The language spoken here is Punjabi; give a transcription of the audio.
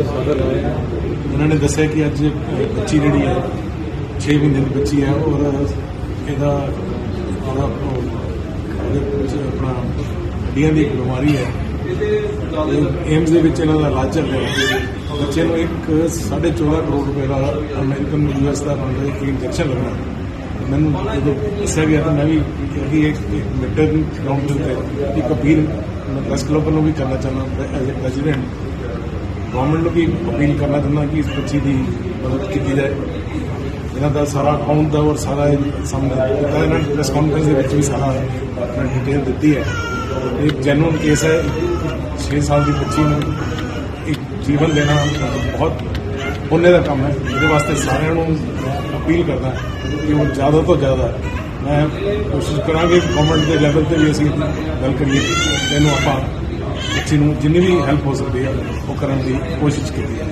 ਉਹਨਾਂ ਨੇ ਦੱਸਿਆ ਕਿ ਅੱਜ ਬੱਚੀ ਜਿਹੜੀ ਹੈ 6 ਮਹੀਨੇ ਦੀ ਬੱਚੀ ਹੈ ਔਰ ਇਹਦਾ ਉਹਦਾ ਆਪਣਾ ਹੱਡੀਆਂ ਦੀ ਇੱਕ ਬਿਮਾਰੀ ਹੈ। ਏਮਸ ਦੇ ਵਿੱਚ ਇਹਨਾਂ ਦਾ ਇਲਾਜ ਚੱਲ ਰਿਹਾ ਹੈ। ਬੱਚੇ ਨੂੰ ਇੱਕ 14.5 ਕਰੋੜ ਰੁਪਏ ਦਾ ਅਮਰੀਕਨ ਯੂਐਸ ਦਾ ਬਣਦਾ ਇੱਕ ਇੰਜੈਕਸ਼ਨ ਲੱਗਣਾ ਮੈਨੂੰ ਜਦੋਂ ਦੱਸਿਆ ਗਿਆ ਤਾਂ ਮੈਂ ਵੀ ਕਿਉਂਕਿ ਇੱਕ ਮਿੱਟਰ ਗਰਾਊਂਡ ਦੇ ਉੱਤੇ ਇੱਕ ਅਪੀਲ ਮੈਂ ਪ੍ਰੈਸ ਕਲੱਬ ਵੱਲੋਂ ਵੀ ਕਰਨਾ ਚਾਹੁੰਦਾ ਐਜ਼ ਅ ਪ੍ਰੈਜ਼ੀਡੈਂਟ ਗਵਰਨਮੈਂਟ ਨੂੰ ਵੀ ਅਪੀਲ ਕਰਨਾ ਚਾਹੁੰਦਾ ਕਿ ਇਸ ਬੱਚੀ ਦੀ ਮਦਦ ਕੀਤੀ ਜਾਏ। ਇਹਨਾਂ ਦਾ ਸਾਰਾ ਅਕਾਊਂਟ ਦਾ ਔਰ ਸਾਰਾ ਇਹ ਸਾਹਮਣੇ ਦਿੱਤਾ ਇਹਨਾਂ ਨੇ ਪ੍ਰੈਸ ਕਾਨਫਰੰਸ ਦੇ ਵਿੱਚ ਵੀ ਸਾਰਾ ਆਪਣਾ ਡਿਟੇਲ ਦਿੱਤੀ ਹੈ। ਇਹ ਜੈਨੂਨ ਕੇਸ ਹੈ। 6 ਸਾਲ ਦੀ ਬੱਚੀ ਨੂੰ ਇੱਕ ਜੀਵਨ ਦੇਣਾ ਬਹੁਤ ਪੁੰਨੇ ਦਾ ਕੰਮ ਹੈ। ਇਹਦੇ ਵਾਸਤੇ ਸਾਰਿਆਂ ਨੂੰ ਅਪੀਲ ਕਰਦਾ ਕਿ ਉਹ ਜ਼ਿਆਦਾ ਤੋਂ ਜ਼ਿਆਦਾ ਮੈਂ ਕੋਸ਼ਿਸ਼ ਕਰਾਂਗੇ ਗਵਰਨਮੈਂਟ ਦੇ ਲੈਵਲ ਤੇ ਵੀ ਅਸੀਂ ਗੱਲ ਕਰੀਏ। ਇਹਨੂੰ ਆਪਾਂ ਬੱਚੀ ਨੂੰ ਜਿੰਨੀ ਵੀ ਹੈਲਪ ਹੋ ਸਕਦੀ ਹੈ ਉਹ ਕਰਨ ਦੀ ਕੋਸ਼ਿਸ਼ ਕੀਤੀ ਹੈ।